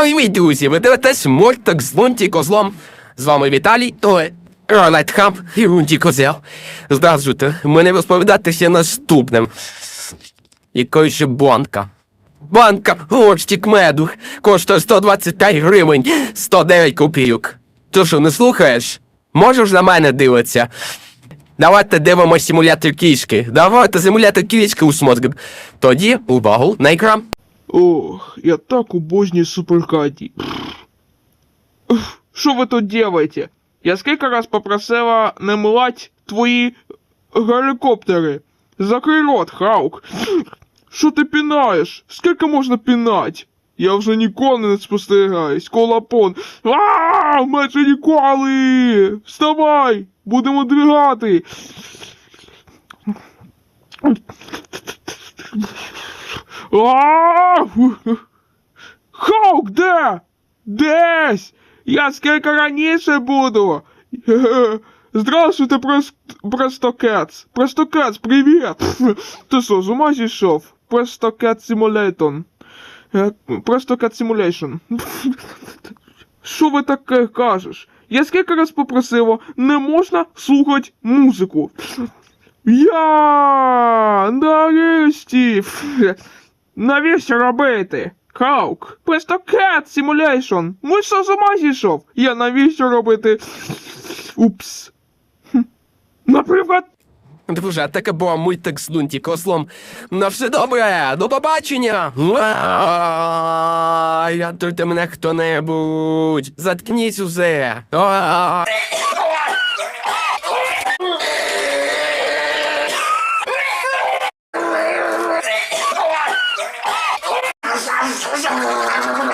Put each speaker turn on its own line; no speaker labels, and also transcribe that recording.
Привіт, друзі! Ви дивитесь мультик з Лунті Козлом. З вами Віталій, той Ролет Хамп і Лунті Козел. Здравствуйте, мене розповідатися наступним. Якої ще банка. Банка горстік меду коштує 125 гривень 109 копійок. Ти що, не слухаєш? Можеш на мене дивитися? Давайте дивимося симулятор кішки. Давайте симулятор кішки усмотрим. Тоді увагу на екран.
Ох, я так обожнюю суперкаті. Уф, Що ви тут делаете? Я скільки раз попросила не млать твої гелікоптери. Закрий рот, Хаук. Що ти пінаєш? Скільки можна пінать? Я вже ніколи не спостерігаюсь. Колапон. Ааа, майже ніколи! Вставай! Будемо двигати! Хаук, де? Десь! Я скільки раніше буду! Здравствуйте, Прес- Престокетс! Престокетс, привіт! Ти що, з ума зійшов? Престокет Симулейтон. Престокет Симулейшн. Що ви таке кажеш? Я скільки раз попросила, не можна слухати музику. Я нарешті. Навіщо робити? Хаук, Cat Simulation. Ну що з ума зійшов? Я навіщо робити? Упс. Наприклад,
Друже, таке була мультик з Лунті Козлом. На все добре, до побачення! Рятуйте мене хто-небудь! Заткніть усе!